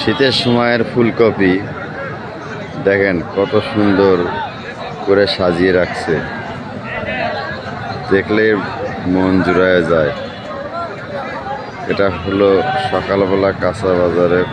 শীতের সময়ের ফুলকপি। দেখেন কত সুন্দর করে সাজিয়ে রাখছে। দেখলে মন জুড়ায় যায়। এটা হলো সকালবেলা কাঁচা বাজারের